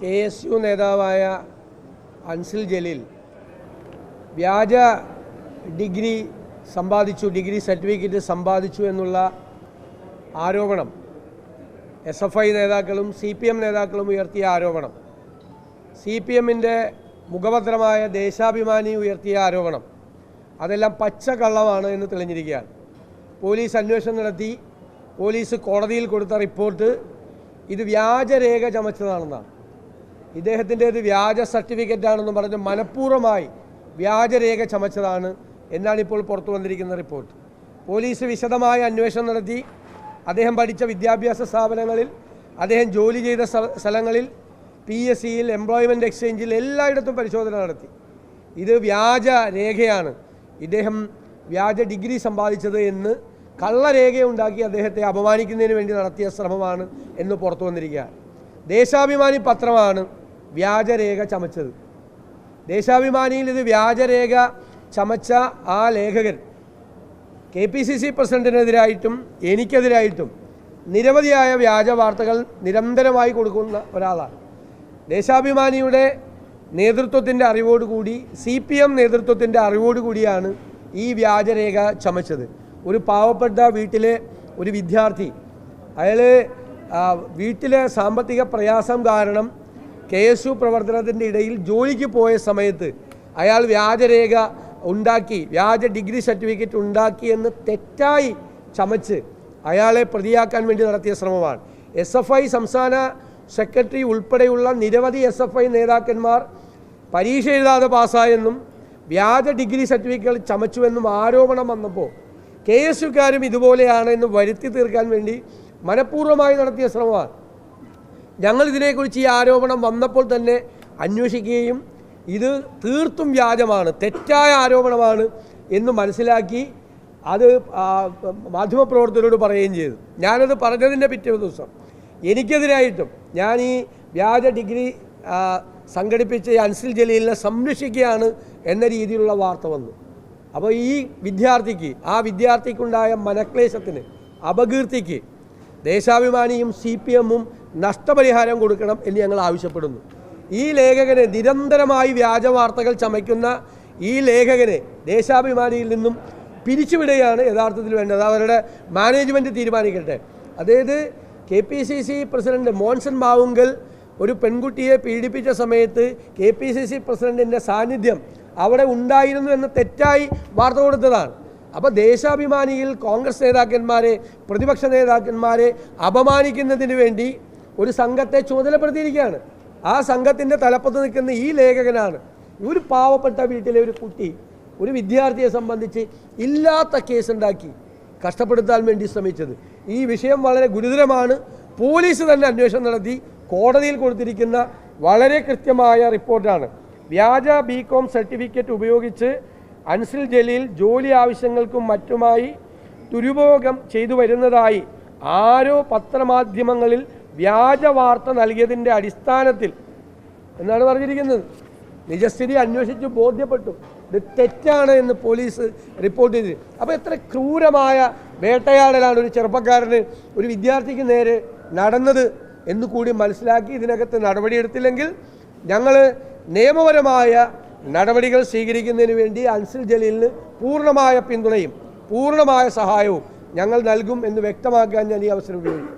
K S U നേതാവായ അൻസിൽ ജലീൽ വ്യാജ degree സമ്പാദിച്ചു ഡിഗ്രി സർട്ടിഫിക്കറ്റ് സമ്പാദിച്ചു എന്നുള്ള ആരോപണം. എസ് എഫ് ഐ നേതാക്കളും സി പി എം നേതാക്കളും ഉയർത്തിയ ആരോപണം. സി പി എമ്മിന്റെ മുഖപത്രമായ ദേശാഭിമാനി ഉയർത്തിയ ആരോപണം. അതെല്ലാം പച്ചക്കള്ളമാണ് എന്ന് തെളിഞ്ഞിരിക്കുകയാണ്. പോലീസ് അന്വേഷണം നടത്തി പോലീസ് കോടതിയിൽ കൊടുത്ത റിപ്പോർട്ട് ഇത് വ്യാജരേഖ ചമച്ചതാണെന്നാണ്. ഇദ്ദേഹത്തിന്റേത് വ്യാജ സർട്ടിഫിക്കറ്റാണെന്ന് പറഞ്ഞ് മനഃപൂർവമായി വ്യാജരേഖ ചമച്ചതാണ് എന്നാണ് ഇപ്പോൾ പുറത്തു വന്നിരിക്കുന്ന റിപ്പോർട്ട് പോലീസ് വിശദമായ അന്വേഷണം നടത്തി. അദ്ദേഹം പഠിച്ച വിദ്യാഭ്യാസ സ്ഥാപനങ്ങളിൽ അദ്ദേഹം ജോലി ചെയ്ത സ്ഥലങ്ങളിൽ പി എസ് സിയിൽ എംപ്ലോയ്മെന്റ് എക്സ്ചേഞ്ചിൽ എല്ലായിടത്തും പരിശോധന നടത്തി. ഇത് വ്യാജ രേഖയാണ്. ഇദ്ദേഹം വ്യാജ ഡിഗ്രി സമ്പാദിച്ചത് എന്ന് കള്ളരേഖയുണ്ടാക്കി അദ്ദേഹത്തെ അപമാനിക്കുന്നതിന് വേണ്ടി നടത്തിയ ശ്രമമാണ് എന്ന് പുറത്തു വന്നിരിക്കുകയാണ്. ദേശാഭിമാനി പത്രമാണ് വ്യാജരേഖ ചമച്ചത്. ദേശാഭിമാനിയിൽ ഇത് വ്യാജരേഖ ചമച്ച ആ ലേഖകൻ കെ പി സി സി പ്രസിഡന്റിനെതിരായിട്ടും എനിക്കെതിരായിട്ടും നിരവധിയായ വ്യാജ വാർത്തകൾ നിരന്തരമായി കൊടുക്കുന്ന ഒരാളാണ്. ദേശാഭിമാനിയുടെ നേതൃത്വത്തിന്റെ അറിവോടുകൂടി സി പി എം നേതൃത്വത്തിന്റെ അറിവോടുകൂടിയാണ് ഈ വ്യാജരേഖ ചമച്ചത്. ഒരു പാവപ്പെട്ട വീട്ടിലെ ഒരു വിദ്യാർത്ഥി അയാൾ വീട്ടിലെ സാമ്പത്തിക പ്രയാസം കാരണം കെ എസ് യു പ്രവർത്തനത്തിന്റെ ഇടയിൽ ജോലിക്ക് പോയ സമയത്ത് അയാൾ വ്യാജരേഖ ഉണ്ടാക്കി വ്യാജ ഡിഗ്രി സർട്ടിഫിക്കറ്റ് ഉണ്ടാക്കി എന്ന് തെറ്റായി ചമച്ച് അയാളെ പ്രതിയാക്കാൻ വേണ്ടി നടത്തിയ ശ്രമമാണ്. എസ് എഫ് ഐ സംസ്ഥാന സെക്രട്ടറി ഉൾപ്പെടെയുള്ള നിരവധി എസ് എഫ് ഐ നേതാക്കന്മാർ പരീക്ഷ എഴുതാതെ പാസ്സായെന്നും വ്യാജ ഡിഗ്രി സർട്ടിഫിക്കറ്റ് ചമച്ചുവെന്നും ആരോപണം വന്നപ്പോൾ കെ എസ് യുക്കാരും ഇതുപോലെയാണ് എന്ന് വരുത്തി തീർക്കാൻ വേണ്ടി മനഃപൂർവമായി നടത്തിയ ശ്രമമാണ്. ഞങ്ങൾ ഇതിനെക്കുറിച്ച് ഈ ആരോപണം വന്നപ്പോൾ തന്നെ അന്വേഷിക്കുകയും ഇത് തീർത്തും വ്യാജമാണ് തെറ്റായ ആരോപണമാണ് എന്ന് മനസ്സിലാക്കി അത് മാധ്യമപ്രവർത്തകരോട് പറയുകയും ചെയ്തു. ഞാനത് പറഞ്ഞതിന്റെ പിറ്റേ ദിവസം. എനിക്കെതിരായിട്ടും ഞാൻ ഈ വ്യാജ ഡിഗ്രി സംഘടിപ്പിച്ച അൻസിൽ ജലീലിനെ സംരക്ഷിക്കുകയാണ് എന്ന രീതിയിലുള്ള വാർത്ത വന്നു. അപ്പോൾ ഈ വിദ്യാർത്ഥിക്ക് ആ വിദ്യാർത്ഥിക്കുണ്ടായ മനക്ലേശത്തിന് അപകീർത്തിക്ക് ദേശാഭിമാനിയും സി പി എമ്മും നഷ്ടപരിഹാരം കൊടുക്കണം എന്ന് ഞങ്ങൾ ആവശ്യപ്പെടുന്നു. ഈ ലേഖകനെ നിരന്തരമായി വ്യാജ വാർത്തകൾ ചമയ്ക്കുന്ന ഈ ലേഖകനെ ദേശാഭിമാനിയിൽ നിന്നും പിരിച്ചുവിടുകയാണ് യഥാർത്ഥത്തിൽ വേണ്ടത്. അവരുടെ മാനേജ്മെന്റ് തീരുമാനിക്കട്ടെ. അതായത് K P C C president Monson Mavunkal ഒരു പെൺകുട്ടിയെ പീഡിപ്പിച്ച സമയത്ത് കെ പി സി സി പ്രസിഡന്റിന്റെ സാന്നിധ്യം അവിടെ ഉണ്ടായിരുന്നു എന്ന തെറ്റായി വാർത്ത കൊടുത്തതാണ്. അപ്പോൾ ദേശാഭിമാനിയിൽ കോൺഗ്രസ് നേതാക്കന്മാരെ പ്രതിപക്ഷ നേതാക്കന്മാരെ അപമാനിക്കുന്നതിന് വേണ്ടി ഒരു സംഘത്തെ ചുമതലപ്പെടുത്തിയിരിക്കുകയാണ്. ആ സംഘത്തിന്റെ തലപ്പത്ത് നിൽക്കുന്ന ഈ ലേഖകനാണ്. ഒരു പാവപ്പെട്ട വീട്ടിലെ ഒരു കുട്ടി ഒരു വിദ്യാർത്ഥിയെ സംബന്ധിച്ച് ഇല്ലാത്ത കേസുണ്ടാക്കി കഷ്ടപ്പെടുത്താൻ വേണ്ടി ശ്രമിച്ചത്. ഈ വിഷയം വളരെ ഗുരുതരമാണ്. പോലീസ് തന്നെ അന്വേഷണം നടത്തി കോടതിയിൽ കൊടുത്തിരിക്കുന്ന വളരെ കൃത്യമായ റിപ്പോർട്ടാണ്. വ്യാജ ബി കോം സർട്ടിഫിക്കറ്റ് ഉപയോഗിച്ച് അൻസിൽ ജലീൽ ജോലി ആവശ്യങ്ങൾക്കും മറ്റുമായി ദുരുപയോഗം ചെയ്തു വരുന്നതായി ആരോ പത്രമാധ്യമങ്ങളിൽ വ്യാജ വാർത്ത നൽകിയതിന്റെ അടിസ്ഥാനത്തിൽ എന്നാണ് പറഞ്ഞിരിക്കുന്നത്. നിജസ്ഥിതി അന്വേഷിച്ച് ബോധ്യപ്പെട്ടു. ഇത് തെറ്റാണ് എന്ന് പോലീസ് റിപ്പോർട്ട് ചെയ്തു. അപ്പോൾ എത്ര ക്രൂരമായ വേട്ടയാടലാണ് ഒരു ചെറുപ്പക്കാരന് ഒരു വിദ്യാർത്ഥിക്ക് നേരെ നടന്നത് എന്ന് കൂടി മനസ്സിലാക്കി ഇതിനകത്ത് നടപടിയെടുത്തില്ലെങ്കിൽ ഞങ്ങൾ നിയമപരമായ നടപടികൾ സ്വീകരിക്കുന്നതിന് വേണ്ടി അൻസിൽ ജലീലിന് പൂർണമായ പിന്തുണയും പൂർണമായ സഹായവും ഞങ്ങൾ നൽകും എന്ന് വ്യക്തമാക്കാൻ ഞാൻ ഈ അവസരം ഉപയോഗിക്കും